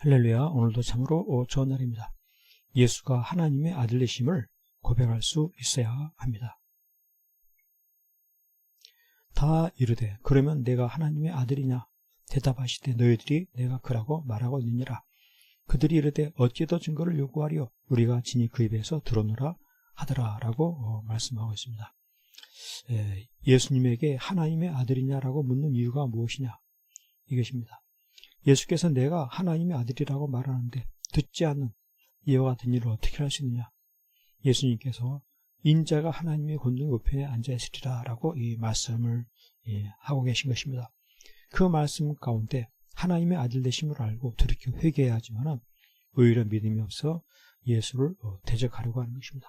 할렐루야 오늘도 참으로 좋은 날입니다. 예수가 하나님의 아들이심을 고백할 수 있어야 합니다. 다 이르되 그러면 내가 하나님의 아들이냐 대답하시되 너희들이 내가 그라고 말하고 있느니라 그들이 이르되 어찌 더 증거를 요구하리요 우리가 진이 그 입에서 들어노라 하더라라고 말씀하고 있습니다. 예수님에게 하나님의 아들이냐라고 묻는 이유가 무엇이냐 이것입니다. 예수께서 내가 하나님의 아들이라고 말하는데 듣지 않는 이와 같은 일을 어떻게 할 수 있느냐 예수님께서 인자가 하나님의 권능 옆에 앉아 있으리라 라고 이 말씀을 하고 계신 것입니다. 그 말씀 가운데 하나님의 아들 되심을 알고 들이켜 회개해야 하지만 오히려 믿음이 없어 예수를 대적하려고 하는 것입니다.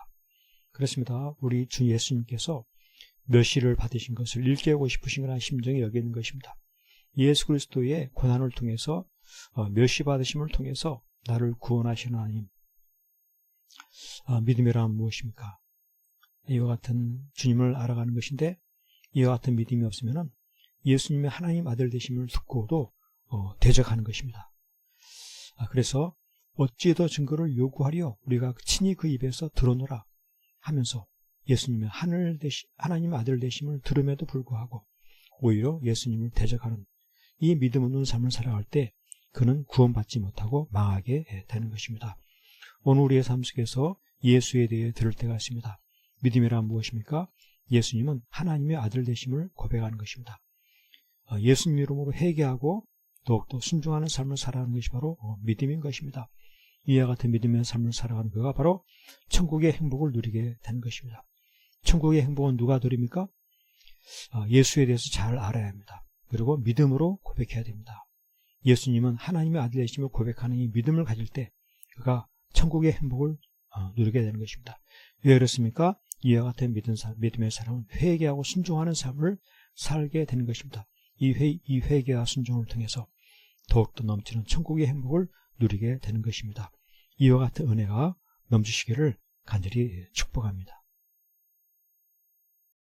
그렇습니다. 우리 주 예수님께서 멸시를 받으신 것을 일깨우고 싶으신 그런 심정이 여기 있는 것입니다. 예수 그리스도의 고난을 통해서 멸시 받으심을 통해서 나를 구원하시는 하나님 믿음이란 무엇입니까? 이와 같은 주님을 알아가는 것인데 이와 같은 믿음이 없으면 예수님의 하나님 아들 되심을 듣고도 대적하는 것입니다. 그래서 어찌 더 증거를 요구하려 우리가 친히 그 입에서 들어노라 하면서 예수님의 하늘 되시, 하나님 아들 되심을 들음에도 불구하고 오히려 예수님을 대적하는 이 믿음 없는 삶을 살아갈 때 그는 구원받지 못하고 망하게 되는 것입니다. 오늘 우리의 삶 속에서 예수에 대해 들을 때가 있습니다. 믿음이란 무엇입니까? 예수님은 하나님의 아들 되심을 고백하는 것입니다. 어, 예수님 이름으로 회개하고 더욱더 순종하는 삶을 살아가는 것이 바로 어, 믿음인 것입니다. 이와 같은 믿음의 삶을 살아가는 그가 바로 천국의 행복을 누리게 되는 것입니다. 천국의 행복은 누가 누립니까? 어, 예수에 대해서 잘 알아야 합니다. 그리고 믿음으로 고백해야 됩니다. 예수님은 하나님의 아들 되심을 고백하는 이 믿음을 가질 때 그가 천국의 행복을 누리게 되는 것입니다. 왜 그렇습니까? 이와 같은 믿음, 믿음의 사람은 회개하고 순종하는 삶을 살게 되는 것입니다. 이, 회, 이 회개와 순종을 통해서 더욱더 넘치는 천국의 행복을 누리게 되는 것입니다. 이와 같은 은혜가 넘치시기를 간절히 축복합니다.